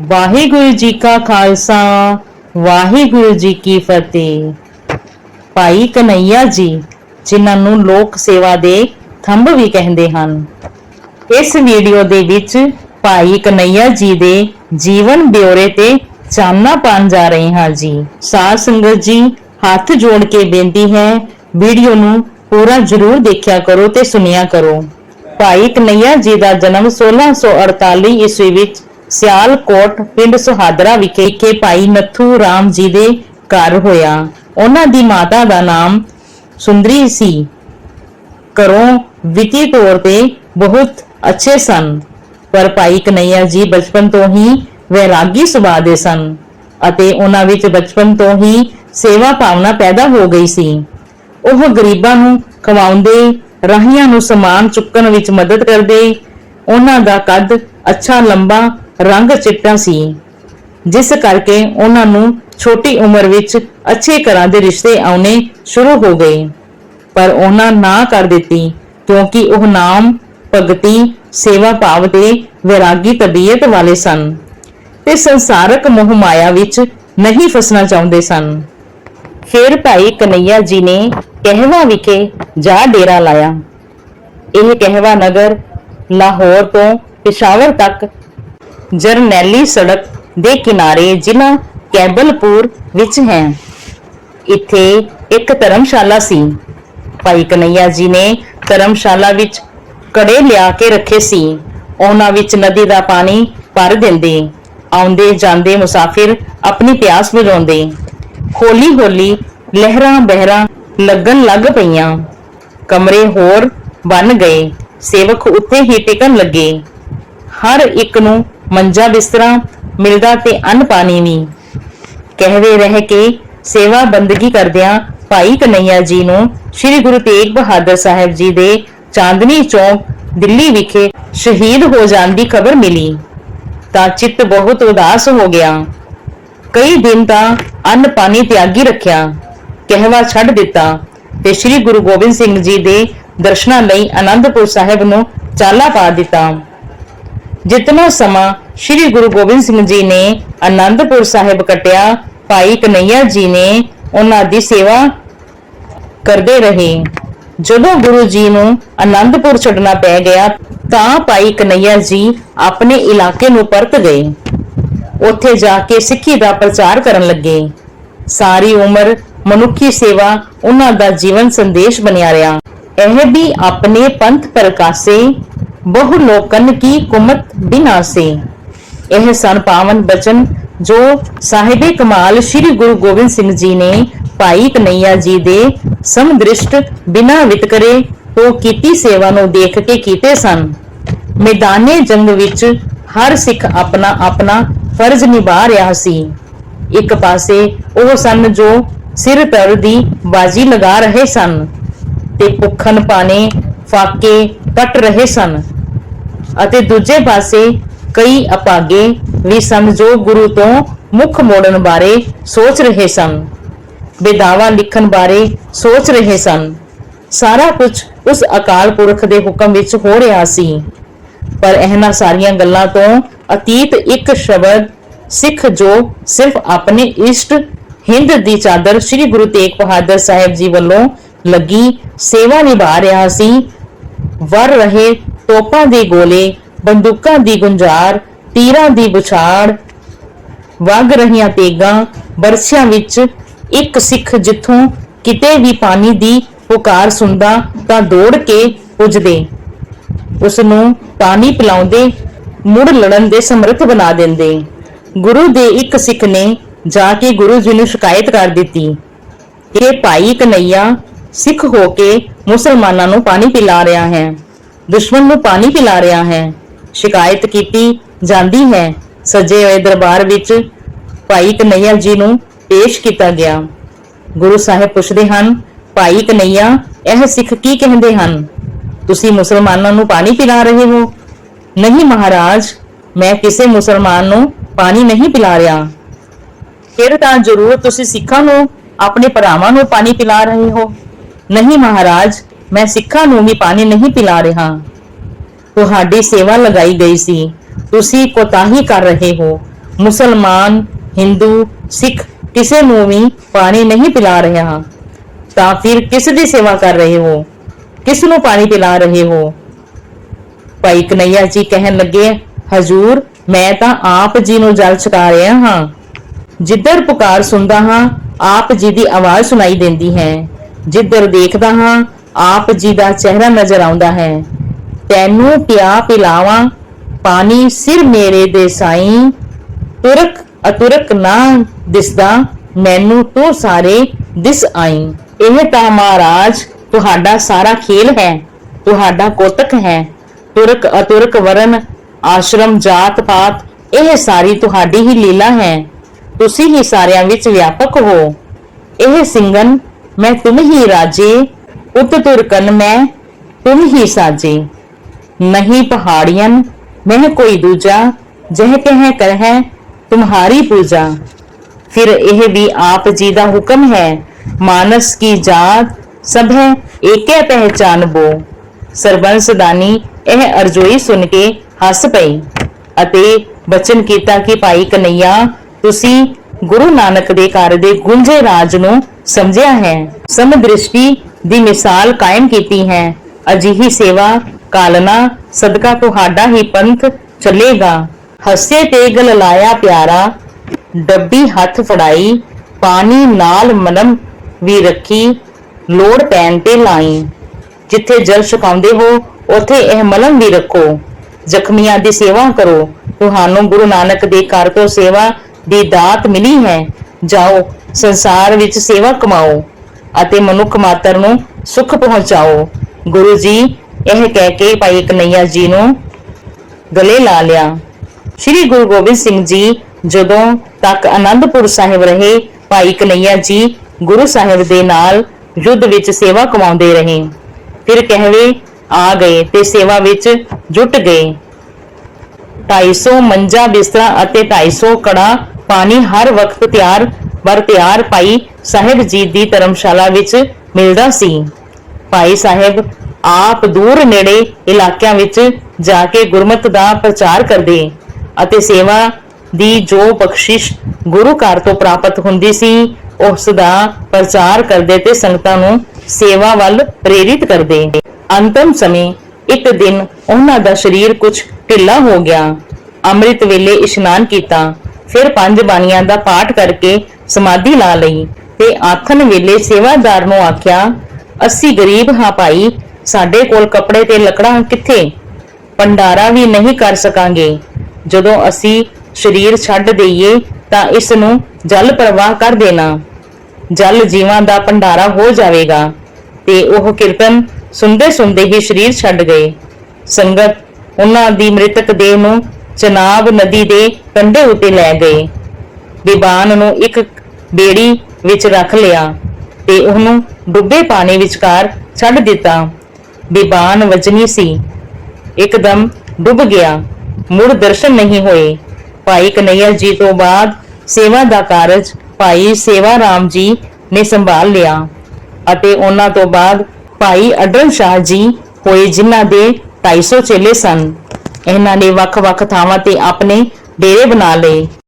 ਵਾਹਿਗੁਰੂ ਜੀ ਕਾ ਖਾਲਸਾ, ਵਾਹਿਗੁਰੂ ਜੀ ਕੀ ਫਤਿਹ। ਭਾਈ ਕਨਈਆ ਜੀ, ਜਿਨ੍ਹਾਂ ਨੂੰ ਲੋਕ ਸੇਵਾ ਦੇ ਥੰਬ ਵੀ ਕਹਿੰਦੇ ਹਨ, ਇਸ ਵੀਡੀਓ ਦੇ ਵਿੱਚ ਭਾਈ ਕਨਈਆ ਜੀ ਦੇ ਜੀਵਨ ਬਿਉਰੇ ਤੇ ਚਾਨਣਾ ਪਾਉਣ ਜਾ ਰਹੇ ਹਾਂ ਜੀ। ਸਾਧ ਸੰਗਤ ਜੀ, ਹੱਥ ਜੋੜ ਕੇ ਬੇਨਤੀ ਹੈ, ਵੀਡੀਓ ਨੂੰ ਪੂਰਾ ਜ਼ਰੂਰ ਦੇਖਿਆ ਕਰੋ ਤੇ ਸੁਣਿਆ ਕਰੋ। ਭਾਈ ਕਨਈਆ ਜੀ ਦਾ ਜਨਮ 1648 ਈਸਵੀ ਵਿੱਚ ਸਿਆਲਕੋਟ ਪਿੰਡ ਸੁਹਾਦਰਾ ਵਿਖੇ ਕੇ ਭਾਈ ਨੱਥੂ ਰਾਮ ਜੀ ਦੇ ਘਰ ਹੋਇਆ। ਉਹਨਾਂ ਦੀ ਮਾਤਾ ਦਾ ਨਾਮ ਸੁੰਦਰੀ ਸੀ। ਘਰੋਂ ਵਿੱਤੀ ਤੌਰ ਤੇ ਬਹੁਤ ਅੱਛੇ ਸਨ, ਪਰ ਭਾਈ ਕਨਈਆ ਜੀ ਬਚਪਨ ਤੋਂ ਹੀ ਵੈਰਾਗੀ ਸੁਭਾਅ ਦੇ ਸਨ ਅਤੇ ਉਹਨਾਂ ਵਿੱਚ ਬਚਪਨ ਤੋਂ ਹੀ ਸੇਵਾ ਭਾਵਨਾ ਪੈਦਾ ਹੋ ਗਈ ਸੀ। ਉਹ ਗਰੀਬਾਂ ਨੂੰ ਖਵਾਉਂਦੇ, ਰਾਹੀਆਂ ਨੂੰ ਸਮਾਨ ਚੁੱਕਣ ਵਿੱਚ ਮਦਦ ਕਰਦੇ, ਉਹਨਾਂ ਦਾ ਕੱਦ ਅੱਛਾ, ਲੰਬਾ ਰੰਗ ਚਿੱਟਾ ਸੀ, ਜਿਸ ਕਰਕੇ ਉਹਨਾਂ ਨੂੰ ਛੋਟੀ ਉਮਰ ਵਿੱਚ ਅੱਛੇ ਘਰਾਂ ਦੇ ਰਿਸ਼ਤੇ ਆਉਣੇ ਸ਼ੁਰੂ ਹੋ ਗਏ। ਪਰ ਉਹਨਾਂ ਨਾ ਕਰ ਦਿੱਤੀ, ਕਿਉਂਕਿ ਉਹ ਨਾਮ, ਭਗਤੀ, ਸੇਵਾ ਭਾਵ ਦੇ ਵਿਰਾਗੀ ਤਬੀਅਤ ਵਾਲੇ ਸਨ ਤੇ ਸੰਸਾਰਕ ਮੋਹ ਮਾਇਆ ਵਿੱਚ ਨਹੀਂ ਫਸਣਾ ਚਾਹੁੰਦੇ ਸਨ। ਫਿਰ ਭਾਈ ਕਨਈਆ ਜੀ ਨੇ ਕਹਿਵਾ ਵਿਖੇ ਜਾ ਡੇਰਾ ਲਾਇਆ। ਇਹ ਕਹਿਵਾ ਨਗਰ ਲਾਹੌਰ ਤੋਂ ਪਿਸ਼ਾਵਰ ਤੱਕ ਜਰਨੈਲੀ ਸੜਕ ਦੇ ਕਿਨਾਰੇ ਜ਼ਿਲ੍ਹਾ ਕੈਬਲਪੁਰ ਵਿੱਚ ਹੈ। ਇੱਥੇ ਇੱਕ ਧਰਮਸ਼ਾਲਾ ਸੀ। ਭਾਈ ਕਨਈਆ ਜੀ ਨੇ ਧਰਮਸ਼ਾਲਾ ਵਿੱਚ ਕੜੇ ਲਿਆ ਕੇ ਰੱਖੇ ਸੀ। ਉਹਨਾਂ ਵਿੱਚ ਨਦੀ ਦਾ ਪਾਣੀ ਭਰ ਦਿੰਦੇ, ਆਉਂਦੇ ਜਾਂਦੇ ਮੁਸਾਫਿਰ ਆਪਣੀ ਪਿਆਸ ਬੁਝਾਉਂਦੇ। ਹੌਲੀ ਹੌਲੀ ਲਹਿਰਾਂ ਬਹਿਰਾਂ ਲੱਗਣ ਲੱਗ ਪਈਆਂ। ਕਮਰੇ ਹੋਰ ਬਣ ਗਏ। ਸੇਵਕ ਉੱਤੇ ਹੀ ਟਿਕਣ ਲੱਗੇ। ਹਰ ਇੱਕ ਨੂੰ ਮੰਜਾ ਬਿਸਤਰਾ, ਮਿਲਦਾ ਤੇ ਅੰਨ ਪਾਣੀ ਵੀ। ਕਹਿਵੇ ਰਹਿ ਕੇ ਸੇਵਾ ਬੰਦਗੀ ਕਰਦਿਆਂ ਭਾਈ ਕਨਈਆ ਜੀ ਨੂੰ ਸ੍ਰੀ ਗੁਰੂ ਤੇਗ ਬਹਾਦਰ ਸਾਹਿਬ ਜੀ ਦੇ ਚਾਂਦਨੀ ਚੌਕ, ਦਿੱਲੀ ਵਿਖੇ ਸ਼ਹੀਦ ਹੋ ਜਾਣ ਦੀ ਖਬਰ ਮਿਲੀ। ਤਾਂ ਚਿੱਤ ਬਹੁਤ ਉਦਾਸ ਹੋ ਗਿਆ। ਕਈ ਦਿਨ ਤਾਂ ਅੰਨ ਪਾਣੀ ਤਿਆਗੀ ਰੱਖਿਆ, ਕਹਿਵਾ ਛੱਡ ਦਿੱਤਾ ਤੇ ਸ੍ਰੀ ਗੁਰੂ ਗੋਬਿੰਦ ਸਿੰਘ ਜੀ ਦੇ ਦਰਸ਼ਨਾਂ ਲਈ ਆਨੰਦਪੁਰ ਸਾਹਿਬ ਨੂੰ ਚਾਲਾ ਪਾ ਦਿੱਤਾ। ਜਿਤਨਾ ਸਮਾਂ ਸ੍ਰੀ ਗੁਰੂ ਗੋਬਿੰਦ ਸਿੰਘ ਜੀ ਨੇ ਆਨੰਦਪੁਰ ਸਾਹਿਬ ਕਟਿਆ, ਭਾਈ ਕਨਈਆ ਜੀ ਨੇ ਉਹਨਾਂ ਦੀ ਸੇਵਾ ਕਰਦੇ ਰਹੇ। ਜਦੋਂ ਗੁਰੂ ਜੀ ਨੂੰ ਆਨੰਦਪੁਰ ਛੱਡਣਾ ਪੈ ਗਿਆ, ਤਾਂ ਭਾਈ ਕਨਈਆ ਜੀ ਆਪਣੇ ਇਲਾਕੇ ਨੂੰ ਪਰਤ ਗਏ। ਉੱਥੇ ਜਾ ਕੇ ਸਿੱਖੀ ਦਾ ਪ੍ਰਚਾਰ ਕਰਨ ਲੱਗੇ। ਸਾਰੀ ਉਮਰ ਮਨੁੱਖੀ ਸੇਵਾ ਉਹਨਾਂ ਦਾ ਜੀਵਨ ਸੰਦੇਸ਼ ਬਣਿਆ ਰਿਹਾ। ਇਹ ਵੀ ਆਪਣੇ ਪੰਥ ਪ੍ਰਕਾਸੇ ਬਹੁ ਲੋਕਨ ਕੀ ਕੁਮਤ ਬਿਨਾ ਬਿਨਾਸੇ ਇਹ ਸਨ ਪਾਵਨ ਬਚਨ ਜੋ ਸਾਹਿਬੇ ਕਮਾਲ ਸ੍ਰੀ ਗੁਰੂ ਗੋਬਿੰਦ ਸਿੰਘ ਜੀ ਨੇ ਭਾਈ ਕਨਈਆ ਜੀ ਦੇ ਸਮਦ੍ਰਿਸ਼ਟ ਬਿਨਾ ਵਿਤਕਰੇ ਤੋਂ ਕੀਤੀ ਸੇਵਾ ਨੂੰ ਦੇਖ ਕੇ ਕੀਤੇ ਸਨ। ਮੈਦਾਨੇ ਜੰਗ ਵਿੱਚ ਹਰ ਸਿੱਖ ਆਪਣਾ ਆਪਣਾ ਫਰਜ਼ ਨਿਭਾ ਰਿਹਾ ਸੀ। ਇੱਕ ਪਾਸੇ ਉਹ ਸਨ ਜੋ ਸਿਰ ਤਰ ਦੀ ਬਾਜੀ ਲਗਾ ਰਹੇ ਸਨ ਤੇ ਭੁੱਖਣ ਪਾਣੇ ਫਾਕੇ ਕੱਟ ਰਹੇ ਸਨ। ਅਤੇ ਦੂਜੇ ਪਾਸੇ ਕਈ ਅਪਾਗੇ ਵੀ ਸਨ ਗੁਰੂ ਤੋਂ ਮੁਖ ਮੋੜਨ ਬਾਰੇ ਸੋਚ ਰਹੇ ਸਨ। ਬੇਦਾਵਾ ਲਿਖਣ ਬਾਰੇ ਸੋਚ ਰਹੇ ਸਨ। ਸਾਰਾ ਕੁਝ ਉਸ ਅਕਾਲ ਪੁਰਖ ਦੇ ਹੁਕਮ ਵਿੱਚ ਹੋ ਰਿਹਾ ਸੀ। ਪਰ ਇਹਨਾਂ ਸਾਰੀਆਂ ਗੱਲਾਂ ਤੋਂ ਅਤੀਤ ਇੱਕ ਸ਼ਬਦ ਸਿੱਖ ਜੋ ਸਿਰਫ ਆਪਣੇ ਇਸ਼ਟ ਹਿੰਦ ਦੀ ਚਾਦਰ ਸ੍ਰੀ ਗੁਰੂ ਤੇਗ ਬਹਾਦਰ ਸਾਹਿਬ ਜੀ ਵੱਲੋਂ ਲੱਗੀ ਸੇਵਾ ਨਿਭਾ ਰਿਹਾ ਸੀ, ਵਰ ਰਹੇ ਤੋਪਾਂ ਦੇ ਗੋਲੇ, ਬੰਦੂਕਾਂ ਦੀ ਗੁੰਜਾਰ ਤੀਰਾਂ ਦੀ ਬੁਛਾੜ, ਵਗ ਰਹੀਆਂ ਤੇਗਾਂ ਬਰਛਿਆਂ ਵਿੱਚ ਇੱਕ ਸਿੱਖ ਜਿੱਥੋਂ ਕਿਤੇ ਵੀ ਪਾਣੀ ਦੀ ਪੁਕਾਰ ਸੁਣਦਾ ਤਾਂ ਦੌੜ ਕੇ ਪੁੱਜਦੇ। ਉਸ ਨੂੰ ਪਾਣੀ ਪਿਲਾਉਂਦੇ, ਮੁੜ ਲੜਨ ਦੇ ਸਮਰੱਥ ਬਣਾ ਦਿੰਦੇ। ਗੁਰੂ ਦੇ ਇੱਕ ਸਿੱਖ ਨੇ ਜਾ ਕੇ ਗੁਰੂ ਜੀ ਨੂੰ ਸ਼ਿਕਾਇਤ ਕਰ ਦਿੱਤੀ। ਕਿ ਭਾਈ ਕਨਈਆ ਸਿੱਖ ਹੋ ਕੇ ਮੁਸਲਮਾਨਾਂ ਨੂੰ ਪਾਣੀ ਪਿਲਾ ਰਿਹਾ ਹੈ। ਦੁਸ਼ਮਣ ਨੂੰ ਪਾਣੀ ਪਿਲਾ ਰਿਹਾ ਹੈ। ਸ਼ਿਕਾਇਤ ਕੀਤੀ ਜਾਂਦੀ ਹੈ। ਸੱਜੇ ਹੋਏ ਦਰਬਾਰ ਵਿੱਚ ਭਾਈ ਕਨਈਆ ਜੀ ਨੂੰ ਪੇਸ਼ ਕੀਤਾ ਗਿਆ। ਗੁਰੂ ਸਾਹਿਬ ਪੁੱਛਦੇ ਹਨ, ਭਾਈ ਕਨਈਆ, ਇਹ ਸਿੱਖ ਕੀ ਕਹਿੰਦੇ ਹਨ? ਤੁਸੀਂ ਮੁਸਲਮਾਨਾਂ ਨੂੰ ਪਾਣੀ ਪਿਲਾ ਰਹੇ ਹੋ? ਨਹੀਂ ਮਹਾਰਾਜ, ਮੈਂ ਕਿਸੇ ਮੁਸਲਮਾਨ ਨੂੰ ਪਾਣੀ ਨਹੀਂ ਪਿਲਾ ਰਿਹਾ। ਫਿਰ ਤਾਂ ਜ਼ਰੂਰ ਤੁਸੀਂ ਸਿੱਖਾਂ ਨੂੰ, ਆਪਣੇ ਭਰਾਵਾਂ ਨੂੰ ਪਾਣੀ ਪਿਲਾ ਰਹੇ ਹੋ। ਨਹੀਂ ਮਹਾਰਾਜ ਮੈਂ ਸਿੱਖਾਂ ਨੂੰ ਵੀ ਪਾਣੀ ਨਹੀਂ ਪਿਲਾ ਰਿਹਾ। ਤੁਹਾਡੀ ਸੇਵਾ ਲਗਾਈ ਗਈ ਸੀ। ਤੁਸੀਂ ਕੋਤਾਹੀ ਕਰ ਰਹੇ ਹੋ। ਮੁਸਲਮਾਨ, ਹਿੰਦੂ, ਸਿੱਖ ਕਿਸੇ ਨੂੰ ਵੀ ਪਾਣੀ ਨਹੀਂ ਪਿਲਾ ਰਿਹਾ। ਤਾਂ ਫਿਰ ਕਿਸ ਦੀ ਸੇਵਾ ਕਰ ਰਹੇ ਹੋ? ਕਿਸ ਨੂੰ ਪਾਣੀ ਪਿਲਾ ਰਹੇ ਹੋ? ਭਾਈ ਕਨਈਆ ਜੀ ਕਹਿਣ ਲੱਗੇ, ਹਜੂਰ, ਮੈਂ ਤਾਂ ਆਪ ਜੀ ਨੂੰ ਜਲ ਛਕਾ ਰਿਹਾ ਹਾਂ। ਜਿੱਧਰ ਪੁਕਾਰ ਸੁਣਦਾ ਹਾਂ, ਆਪ ਜੀ ਦੀ ਆਵਾਜ਼ ਸੁਣਾਈ ਦਿੰਦੀ ਹੈ। ਜਿੱਧਰ ਦੇਖਦਾ ਹਾਂ ਆਪ ਜੀ ਦਾ ਚਿਹਰਾ ਨਜ਼ਰ ਆਉਂਦਾ ਹੈ। ਤੈਨੂੰ ਪਿਆ ਪਿਲਾਵਾਂ, ਪਾਣੀ ਸਿਰ ਮੇਰੇ ਦੇ ਸਾਈਂ। ਤੁਰਕ ਅਤੁਰਕ ਨਾ ਦਿਸਦਾ, ਮੈਨੂੰ ਤੂੰ ਸਾਰੇ ਦਿਸ ਆਈ। ਇਹ ਤਾਂ ਮਹਾਰਾਜ, ਤੁਹਾਡਾ ਸਾਰਾ ਖੇਲ ਹੈ, ਤੁਹਾਡਾ ਕੋਤਕ ਹੈ। ਤੁਰਕ ਅਤੁਰਕ ਵਰਨ ਆਸ਼ਰਮ, ਜਾਤ ਪਾਤ, ਇਹ ਸਾਰੀ ਤੁਹਾਡੀ ਹੀ ਲੀਲਾ ਹੈ। ਤੁਸੀਂ ਹੀ ਸਾਰਿਆਂ ਵਿੱਚ ਵਿਆਪਕ ਹੋ। ਇਹ ਸਿੰਘਨ ਮੈਂ ਤੁਮ ਹੀ ਰਾਜੇ ਉਤ ਤੁਰਕਨ ਮੈਂ, ਤੁਮ ਹੀ ਸਾਜੇ। ਨਹੀਂ ਪਹਾੜੀਆਂ, ਮੈਂ ਕੋਈ ਦੂਜਾ, ਜਹ ਕਹਿ ਕਰ ਹੈ ਤੁਮਹਾਰੀ ਪੂਜਾ। ਫਿਰ ਇਹ ਵੀ ਆਪ ਜੀ ਦਾ ਹੁਕਮ ਹੈ, ਮਾਨਸ ਕੀ ਜਾਤ, ਸਭ ਹੈ ਏਕੇ ਪਹਿਚਾਨਬੋ ਸਰਬੰਸ ਦਾਨੀ ਇਹ ਅਰਜ਼ੋਈ ਸੁਣ ਕੇ ਹੱਸ ਪਈ। ਅਤੇ ਬਚਨ ਕੀਤਾ ਕਿ ਭਾਈ ਕਨਈਆ, ਤੁਸੀਂ ਗੁਰੂ ਨਾਨਕ ਦੇ ਘਰ ਦੇ ਗੁੰਝੇ ਰਾਜ ਨੂੰ ਸਮਝਿਆ ਹੈ। ਸਮਦ੍ਰਿਸ਼ਟੀ ਦੀ ਮਿਸਾਲ ਕਾਇਮ ਕੀਤੀ ਹੈ। ਅਜਿਹੀ ਸੇਵਾ, ਕਾਲਨਾ, ਸਦਕਾ ਤੁਹਾਡਾ ਹੀ ਪੰਥ ਚੱਲੇਗਾ। ਹੱਸੇ ਤੇ ਗਲ ਲਾਇਆ ਪਿਆਰਾ, ਡੱਬੀ ਹੱਥ ਫੜਾਈ, ਪਾਣੀ ਨਾਲ ਮਨਮ ਵੀ ਰੱਖੀ, ਲੋੜ ਪੈਣ ਤੇ ਲਾਈ। ਜਿੱਥੇ ਜਲ ਛਕਾਉਂਦੇ ਹੋ, ਉੱਥੇ ਇਹ ਮਲਮ ਵੀ ਰੱਖੋ। ਜ਼ਖਮੀਆਂ ਦੀ ਸੇਵਾ ਕਰੋ। ਤੁਹਾਨੂੰ ਗੁਰੂ ਨਾਨਕ ਦੇ ਘਰ ਤੋਂ ਸੇਵਾ ਦੀ ਦਾਤ ਮਿਲੀ ਹੈ। ਜਾਓ, ਸੰਸਾਰ ਵਿੱਚ ਸੇਵਾ ਕਮਾਓ। ਅਤੇ ਮਨੁੱਖ ਮਾਤਰ ਨੂੰ ਸੁਖ ਪਹੁੰਚਾਓ। ਗੁਰੂ ਜੀ ਇਹ ਕਹਿ ਕੇ ਭਾਈ ਕਨਈਆ ਜੀ ਨੂੰ ਗਲੇ ਲਾ ਲਿਆ। ਸ਼੍ਰੀ ਗੁਰੂ ਗੋਬਿੰਦ ਸਿੰਘ ਜੀ ਜਦੋਂ ਤੱਕ ਆਨੰਦਪੁਰ ਸਾਹਿਬ ਰਹੇ, ਭਾਈ ਕਨਈਆ ਜੀ ਗੁਰੂ ਸਾਹਿਬ ਦੇ ਨਾਲ ਯੁੱਧ ਵਿੱਚ ਸੇਵਾ ਕਮਾਉਂਦੇ ਰਹੇ। ਫਿਰ ਕਹਿਵੇ, ਆ ਗਏ ਤੇ ਸੇਵਾ ਵਿੱਚ ਜੁਟ ਗਏ। 250 ਮੰਜਾ ਬਿਸਤਰਾ ਅਤੇ 250 ਕੜਾ ਪਾਣੀ ਹਰ ਵਕਤ ਤਿਆਰ ਬਰ ਭਾਈ ਸਾਹਿਬ ਜੀ ਦੀ ਧਰਮਸ਼ਾਲਾ ਵਿੱਚ ਮਿਲਦਾ ਸੀ। ਭਾਈ ਸਾਹਿਬ ਆਪ ਦੂਰ ਨੇੜੇ ਇਲਾਕਿਆਂ ਵਿੱਚ ਜਾ ਕੇ ਗੁਰਮਤ ਦਾ ਪ੍ਰਚਾਰ ਕਰਦੇ ਅਤੇ ਸੇਵਾ ਦੀ ਜੋ ਬਖਸ਼ਿਸ਼ ਗੁਰੂ ਘਰ ਤੋਂ ਪ੍ਰਾਪਤ ਹੁੰਦੀ ਸੀ, ਉਸ ਦਾ ਪ੍ਰਚਾਰ ਕਰਦੇ ਤੇ ਸੰਗਤਾਂ ਨੂੰ ਸੇਵਾ ਵੱਲ ਪ੍ਰੇਰਿਤ ਕਰਦੇ। ਅੰਤਮ ਸਮੇਂ ਇੱਕ ਦਿਨ ਉਹਨਾਂ ਦਾ ਸਰੀਰ ਕੁਝ ਢਿੱਲਾ ਹੋ ਗਿਆ। ਅੰਮ੍ਰਿਤ ਵੇਲੇ ਇਸ਼ਨਾਨ ਕੀਤਾ। ਫਿਰ ਪੰਜ ਬਾਣੀਆਂ ਦਾ ਪਾਠ ਕਰਕੇ ਸਮਾਧੀ ਲਾ ਲਈ ਤੇ ਆਖਣ ਵੇਲੇ ਸੇਵਾਦਾਰ ਨੂੰ ਆਖਿਆ, ਅਸੀਂ ਗਰੀਬ ਹਾਂ ਭਾਈ, ਸਾਡੇ ਕੋਲ ਕੱਪੜੇ ਤੇ ਲੱਕੜਾਂ ਕਿੱਥੇ? ਭੰਡਾਰਾ ਵੀ ਨਹੀਂ ਕਰ ਸਕਾਂਗੇ। ਜਦੋਂ ਅਸੀਂ ਸਰੀਰ ਛੱਡ ਦਈਏ ਤਾਂ ਇਸ ਨੂੰ ਜਲ ਪ੍ਰਵਾਹ ਕਰ ਦੇਣਾ। ਜਲ ਜੀਵਾਂ ਦਾ ਭੰਡਾਰਾ ਹੋ ਜਾਵੇਗਾ। ਤੇ ਉਹ ਕੀਰਤਨ ਸੁਣਦੇ ਸੁਣਦੇ ਹੀ ਸਰੀਰ ਛੱਡ ਗਏ। ਸੰਗਤ ਉਹਨਾਂ ਦੀ ਮ੍ਰਿਤਕ ਦੇਹ ਨੂੰ ਚਨਾਬ ਨਦੀ ਦੇ ਕੰਢੇ ਉਤੇ ਲੈ ਗਏ। ਵਿਬਾਨ ਨੂੰ ਇੱਕ ਬੇੜੀ ਵਿੱਚ ਰੱਖ ਲਿਆ ਤੇ ਉਹਨੂੰ ਡੁੱਬੇ ਪਾਣੀ ਵਿਚਕਾਰ ਛੱਡ ਦਿੱਤਾ। ਵਿਬਾਨ ਵਜਨੀ ਸੀ। ਇੱਕਦਮ ਡੁੱਬ ਗਿਆ। ਮੁੜ ਦਰਸ਼ਨ ਨਹੀਂ ਹੋਏ। ਭਾਈ ਕਨਈਆ ਜੀ ਤੋਂ ਬਾਅਦ ਸੇਵਾ ਦਾ ਕਾਰਜ ਭਾਈ ਸੇਵਾ ਰਾਮ ਜੀ ਨੇ ਸੰਭਾਲ ਲਿਆ ਅਤੇ ਉਹਨਾਂ ਤੋਂ ਬਾਅਦ ਭਾਈ ਅਡਰਨ ਸ਼ਾਹ ਜੀ ਹੋਏ ਜਿਨ੍ਹਾਂ ਦੇ 250 ਚੇਲੇ ਸਨ। ਇਹਨਾਂ ਨੇ ਵੱਖ-ਵੱਖ ਥਾਵਾਂ ਤੇ ਆਪਣੇ ਡੇਰੇ ਬਣਾ ਲਏ।